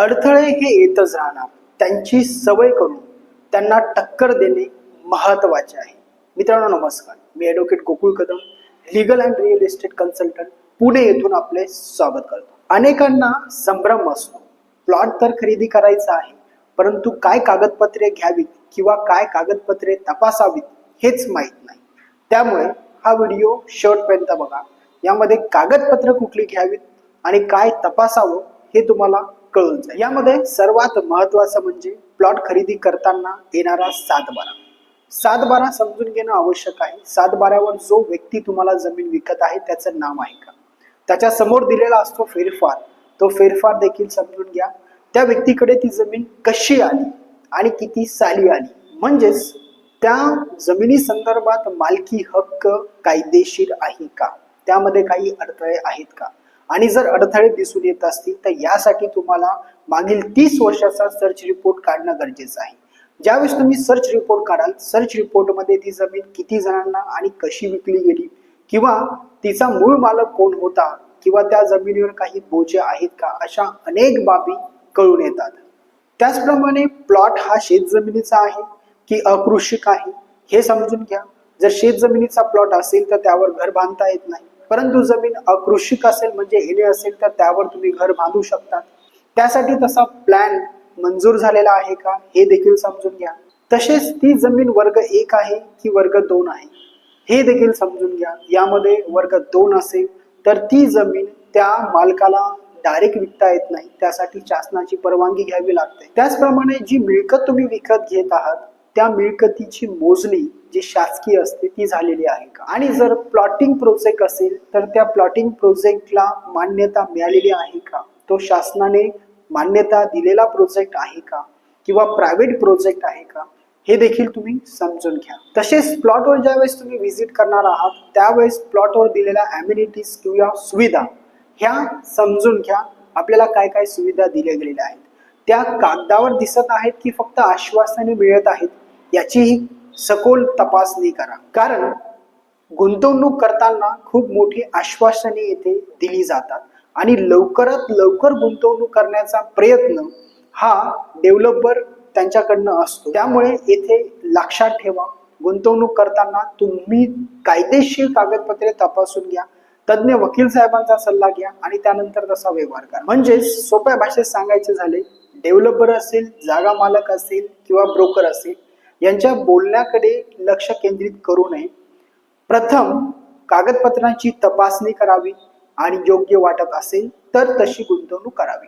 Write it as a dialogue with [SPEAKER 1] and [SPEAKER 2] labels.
[SPEAKER 1] अडथळे हे येतच राहणार. त्यांची सवय करून त्यांना टक्कर देणे महत्त्वाचे आहे. मित्रांनो नमस्कार. मी advocate Gokul Kadam legal and real estate consultant Pune येथून आपले स्वागत करतो. अनेकांना संभ्रम असतो. प्लॉट तर खरेदी करायचा आहे परंतु काय कागदपत्रे घ्यावीत किंवा काय कागदपत्रे तपासावीत हेच माहीत नाही. त्यामुळे हा व्हिडिओ शेवटपर्यंत बघा. यामध्ये कागदपत्र कुठली घ्यावीत आणि काय तपासावं हे तुम्हाला कळून जाईल. यामध्ये सर्वात महत्वाचं म्हणजे प्लॉट खरेदी करताना येणारा सातबारा. सातबारा समजून घेणं आवश्यक आहे. सातबाऱ्यावर जो व्यक्ती तुम्हाला जमीन विकत आहे त्याचं नाव आहे का? त्याच्यासमोर दिलेला असतो फेरफार. तो फेरफार देखील समजून घ्या. त्या व्यक्तीकडे ती जमीन कशी आली आणि किती साली आली? म्हणजेच त्या जमिनी संदर्भात मालकी हक्क कायदेशीर आहे का? त्यामध्ये काही अडथळे आहेत का? आणि जर अडथळे दिसून येत असतील तर यासाठी तुम्हाला मागील तीस वर्षाचा सर्च रिपोर्ट काढणं गरजेचं आहे. ज्यावेळेस तुम्ही सर्च रिपोर्ट काढाल सर्च रिपोर्टमध्ये ती जमीन किती जणांना आणि कशी विकली गेली? किंवा तिचा मूळ मालक कोण होता? किंवा त्या जमिनीवर काही बोजे आहेत का? अशा अनेक बाबी कळून येतात. त्याचप्रमाणे प्लॉट हा शेतजमिनीचा आहे की अकृषिक आहे? हे समजून घ्या. जर शेतजमिनीचा प्लॉट असेल तर त्यावर घर बांधता येत नाही. परंतु जमीन अकृषिक असेल म्हणजे हेले असेल तर त्यावर तुम्ही घर बांधू शकतात. त्यासाठी तसा प्लॅन मंजूर झालेला आहे का? हे देखील समजून घ्या. तसेच ती जमीन वर्ग एक आहे की वर्ग दोन आहे? हे देखील समजून घ्या. यामध्ये वर्ग दोन असेल तर ती जमीन त्या मालकाला डायरेक्ट विकता येत नाही. त्यासाठी शासनाची परवानगी घ्यावी लागते. त्याचप्रमाणे जी मिळकत तुम्ही विकत घेत आहात त्या मिळकतीची मोजणी जी शासकीय असते ती झालेली आहे का? आणि जर प्लॉटिंग प्रोजेक्ट असेल तर त्या प्लॉटिंग प्रोजेक्टला मान्यता मिळालेली आहे का? तो शासनाने मान्यता दिलेला प्रोजेक्ट आहे का? किंवा प्रायव्हेट प्रोजेक्ट आहे का? हे देखील तुम्ही समजून घ्या. तसेच प्लॉटवर ज्यावेळेस तुम्ही व्हिजिट करणार आहात त्यावेळेस प्लॉटवर दिलेल्या ॲम्युनिटीज किंवा सुविधा ह्या समजून घ्या. आपल्याला काय काय सुविधा दिल्या गेलेल्या आहेत? त्या कागदावर दिसत आहेत की फक्त आश्वासने मिळत आहेत? याचीही सखोल तपासणी करा. कारण गुंतवणूक करताना खूप मोठी आश्वासने येथे दिली जातात. आणि लवकरात लवकर गुंतवणूक करण्याचा प्रयत्न हा डेव्हलपर त्यांच्याकडनं असतो. त्यामुळे येथे लक्षात ठेवा गुंतवणूक करताना तुम्ही कायदेशीर कागदपत्रे तपासून घ्या तज्ज्ञ वकील साहेबांचा सल्ला घ्या आणि त्यानंतर तसा व्यवहार करा. म्हणजे सोप्या भाषेत सांगायचे झाले डेव्हलपर असेल जागा मालक असेल किंवा ब्रोकर असेल यांच्या बोलण्याकडे लक्ष केंद्रित करू नये. प्रथम कागदपत्रांची तपासणी करावी आणि योग्य वाटत असेल तर तशी गुंतवणूक करावी.